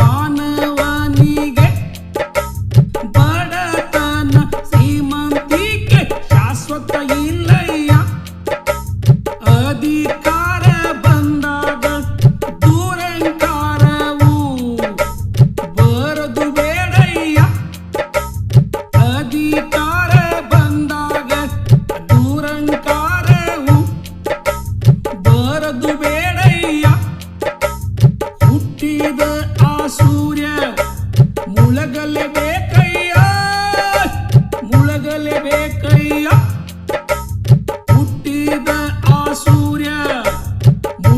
మా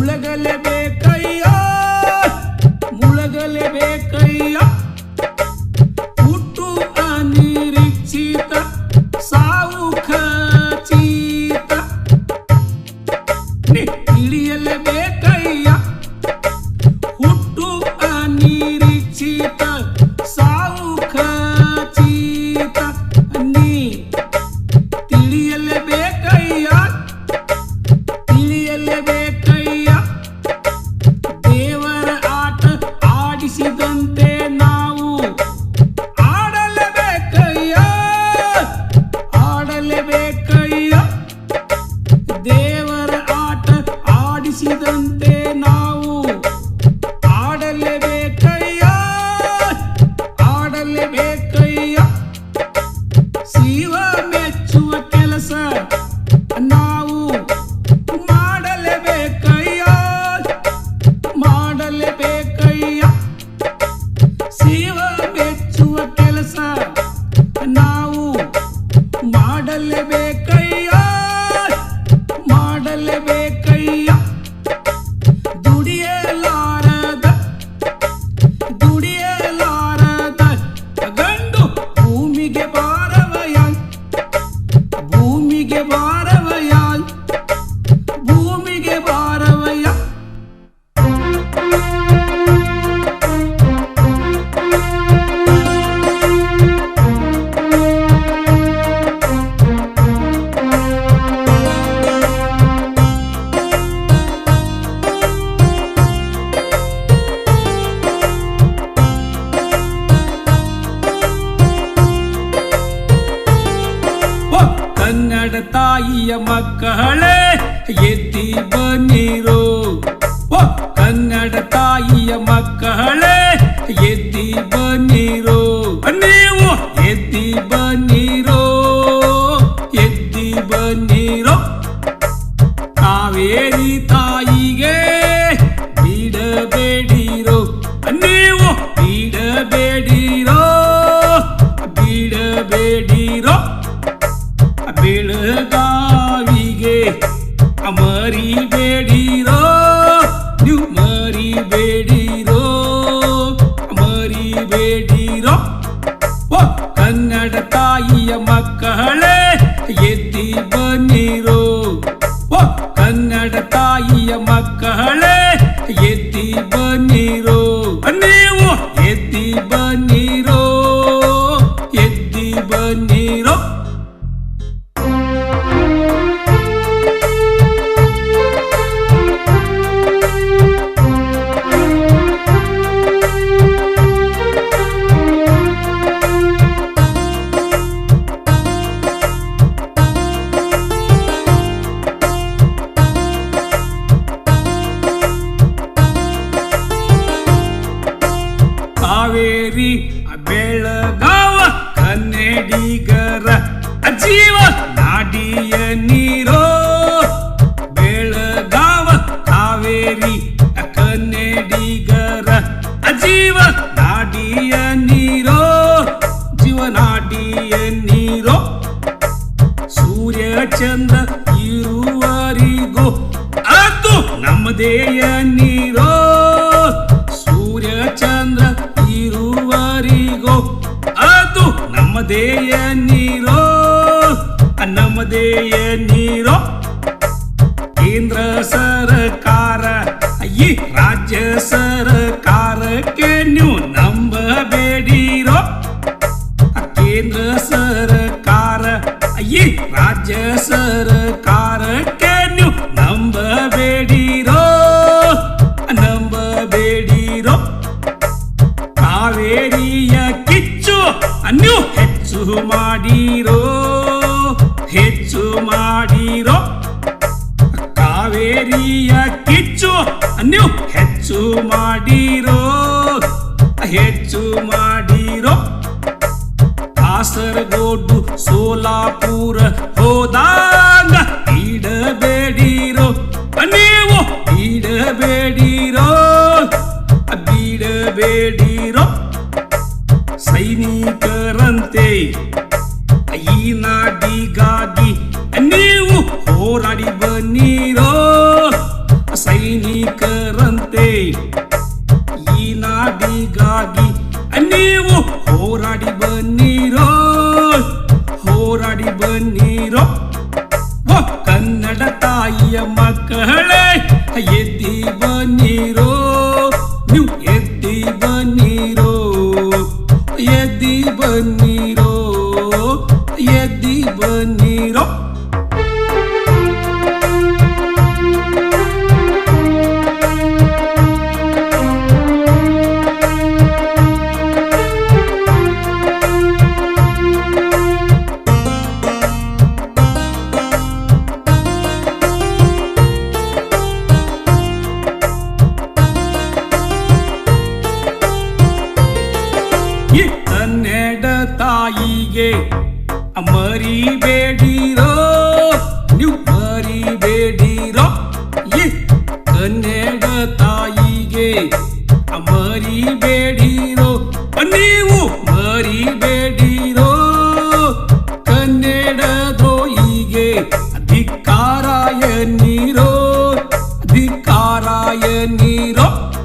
लगल बे want. tiro ಸರ್ಕಾರಕ್ಕೆ ನೀವು ನಂಬಬೇಡಿರೋ ನಂಬಬೇಡಿರೋ ಕಾವೇರಿಯ ಕಿಚ್ಚು ಅನ್ನು ಹೆಚ್ಚು ಮಾಡಿರೋ ಹೆಚ್ಚು ಮಾಡಿರೋ ಕಾವೇರಿಯ ಕಿಚ್ಚು ಅನ್ನು ಹೆಚ್ಚು ಮಾಡಿರೋ ಹೆಚ್ಚು ಮಾಡಿರೋ. ಕಾಸರಗೋಡು ಸೋಲಾಪುರ ಈನಾಡಿಗಾಗಿ ನೀವು ಹೋರಾಡಿ ಬನ್ನಿ সঙ্গীর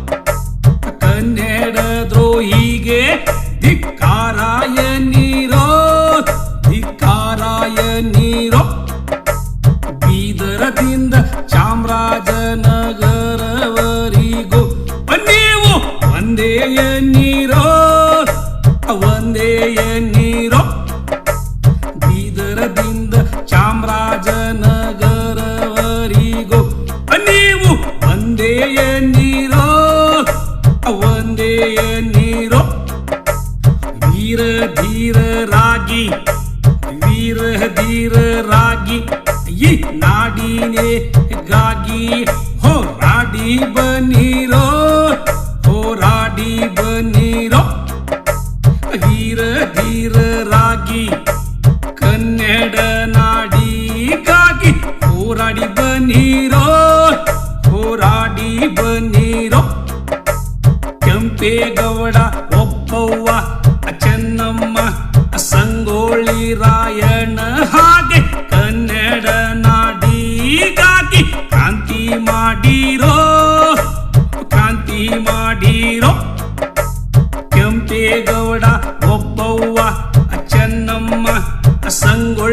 गागी हो राडी बनी रो।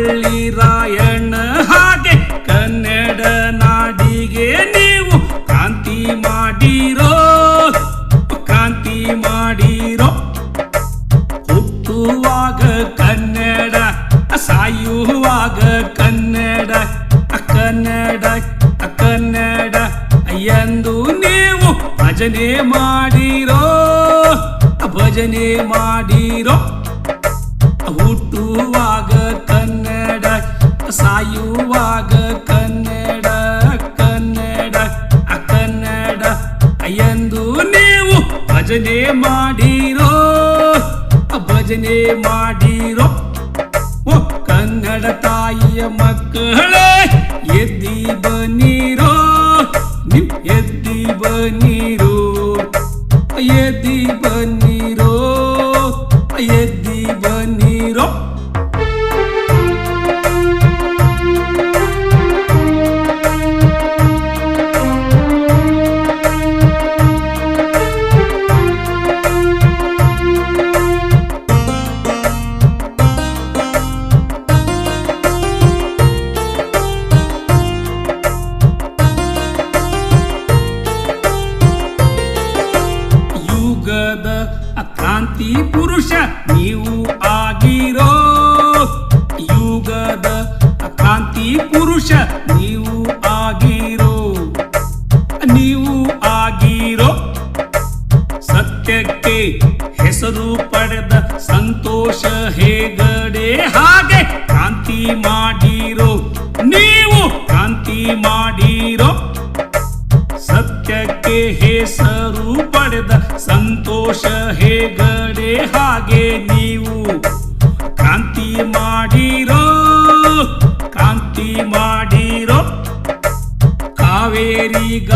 ವಳ್ಳಿ ರಾಯಣ್ಣ ಹಾಗೆ ಕನ್ನಡ ನಾಡಿಗೆ ನೀವು ಕಾಂತಿ ಮಾಡಿರೋ ಕಾಂತಿ ಮಾಡಿರೋ. ಹುಟ್ಟುವಾಗ ಕನ್ನಡ, ಸಾಯುವಾಗ ಕನ್ನಡ ಕನ್ನಡ ಕನ್ನಡ ಎಂದು ನೀವು ಭಜನೆ ಮಾಡಿರೋ ಭಜನೆ ಮಾಡಿರೋ. ಕಾಯುವಾಗ ಕನ್ನಡ ಕನ್ನಡ ಕನ್ನಡ. ಎಂದು ನೀವು ಭಜನೆ ಮಾಡಿರೋ ಭಜನೆ ಮಾಡಿರೋ ಓ ಕನ್ನಡ ತಾಯಿಯ ಮಕ್ಕಳ, ಎದ್ದಿ ಬನ್ನಿರೋ, ನಿಮ್ ಎದ್ದಿ ಬನ್ನಿರೋ. ಯುಗದ ಅಕ್ರಾಂತಿ ಪುರುಷ ನೀವು ಆಗಿರೋ ಯುಗದ ಅಕ್ರಾಂತಿ ಪುರುಷ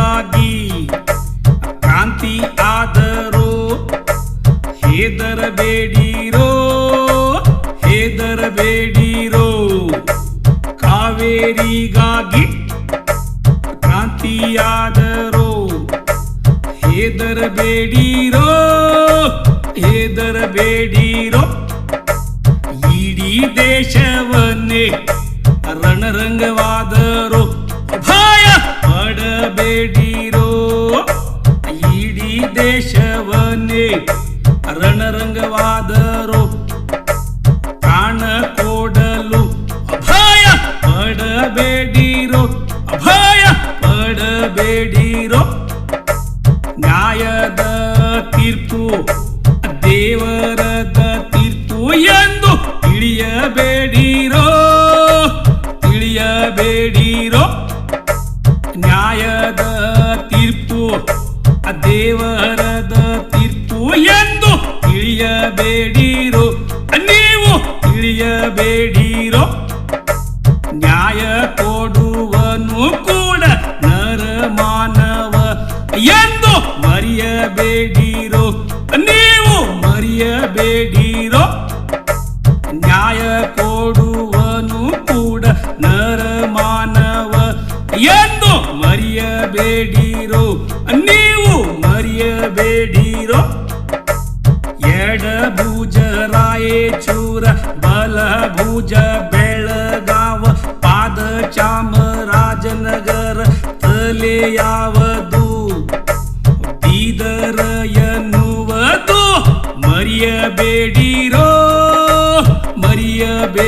ಬದಲಾಗಿ ಕ್ರಾಂತಿ ಆದರೂ ಹೇದರಬೇಡಿರೋ ಹೇದರಬೇಡಿರೋ ಕಾವೇರಿಗಾಗಿ ಕ್ರಾಂತಿಯಾದರೂ ಹೇದರಬೇಡಿರೋ ಹೇದರಬೇಡಿರೋ ಬೇಡಿ ಕೊಡುವನು ಕೂಡ ನರಮಾನವ. ಎಂದು ಮರೆಯಬೇಡಿರೋ ನೀವು ಮರೆಯಬೇಡಿರೋ ಎಡಭುಜ ರಾಯಚೂರ ಬಲಭುಜ ಬೆಳಗಾವ ಪಾದ ಚಾಮರಾಜನಗರ ತಲೆಯಾವ.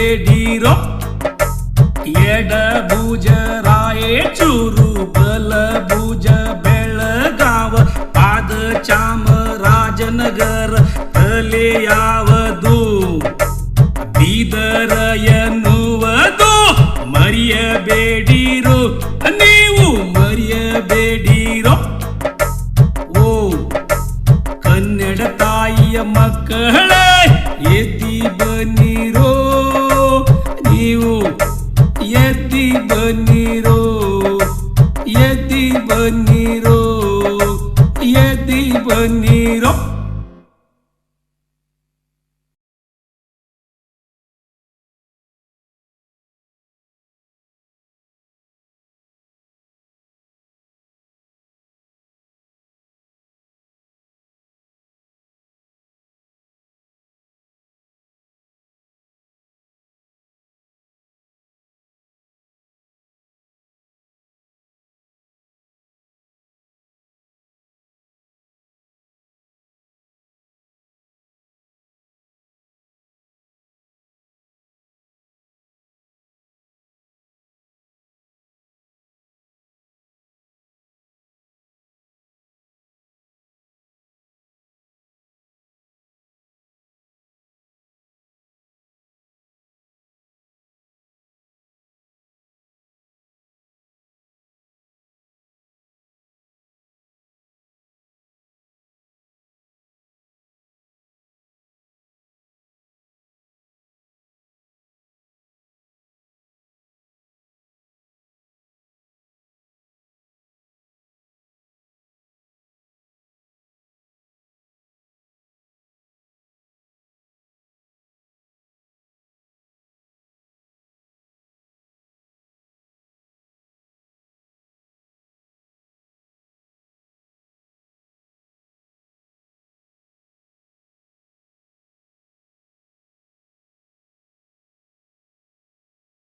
ಎಡೀರೋ ಎಡಭುಜರಾಯ ಚೂರು ಬಲಭುಜ ಬೆಳಗಾವ ಪಾದ ಚಾಮರಾಜನಗರ ತಲೆಯ